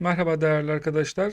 Merhaba değerli arkadaşlar.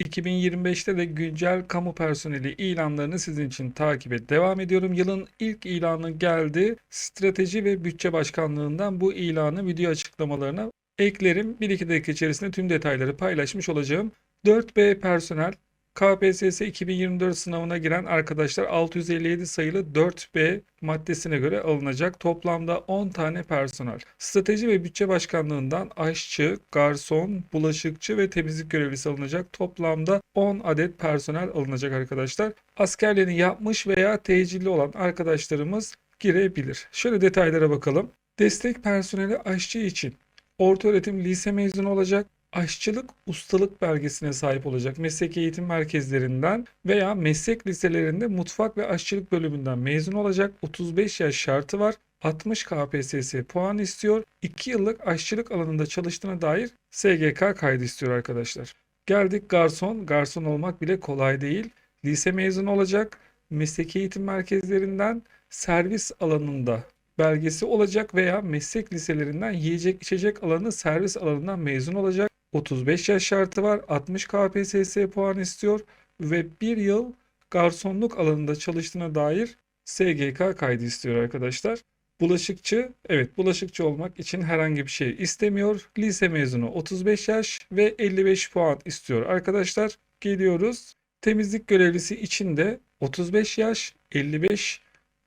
2025'te de güncel kamu personeli ilanlarını sizin için takibe devam ediyorum. Yılın ilk ilanı geldi. Strateji ve Bütçe Başkanlığından bu ilanı video açıklamalarına eklerim. 1-2 dakika içerisinde tüm detayları paylaşmış olacağım. 4B personel KPSS 2024 sınavına giren arkadaşlar 657 sayılı 4B maddesine göre alınacak. Toplamda 10 tane personel. Strateji ve Bütçe Başkanlığından aşçı, garson, bulaşıkçı ve temizlik görevlisi alınacak. Toplamda 10 adet personel alınacak arkadaşlar. Askerliğini yapmış veya tecilli olan arkadaşlarımız girebilir. Şöyle detaylara bakalım. Destek personeli aşçı için ortaöğretim lise mezunu olacak aşçılık ustalık belgesine sahip olacak meslek eğitim merkezlerinden veya meslek liselerinde mutfak ve aşçılık bölümünden mezun olacak 35 yaş şartı var. 60 KPSS puan istiyor. 2 yıllık aşçılık alanında çalıştığına dair SGK kaydı istiyor arkadaşlar. Geldik garson. Garson olmak bile kolay değil. Lise mezunu olacak. Mesleki eğitim merkezlerinden servis alanında belgesi olacak veya meslek liselerinden yiyecek içecek alanı servis alanından mezun olacak. 35 yaş şartı var. 60 KPSS puan istiyor ve 1 yıl garsonluk alanında çalıştığına dair SGK kaydı istiyor arkadaşlar. Bulaşıkçı, evet bulaşıkçı olmak için herhangi bir şey istemiyor. Lise mezunu 35 yaş ve 55 puan istiyor arkadaşlar. Geliyoruz. Temizlik görevlisi için de 35 yaş, 55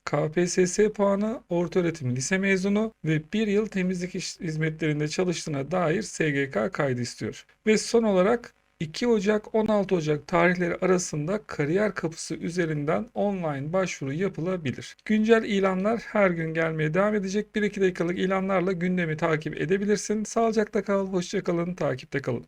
KPSS puanı, ortaöğretim lise mezunu ve bir yıl temizlik hizmetlerinde çalıştığına dair SGK kaydı istiyor. Ve son olarak 2 Ocak 16 Ocak tarihleri arasında kariyer kapısı üzerinden online başvuru yapılabilir. Güncel ilanlar her gün gelmeye devam edecek. 1-2 dakikalık ilanlarla gündemi takip edebilirsin. Sağlıcakla kal, hoşça kalın, takipte kalın.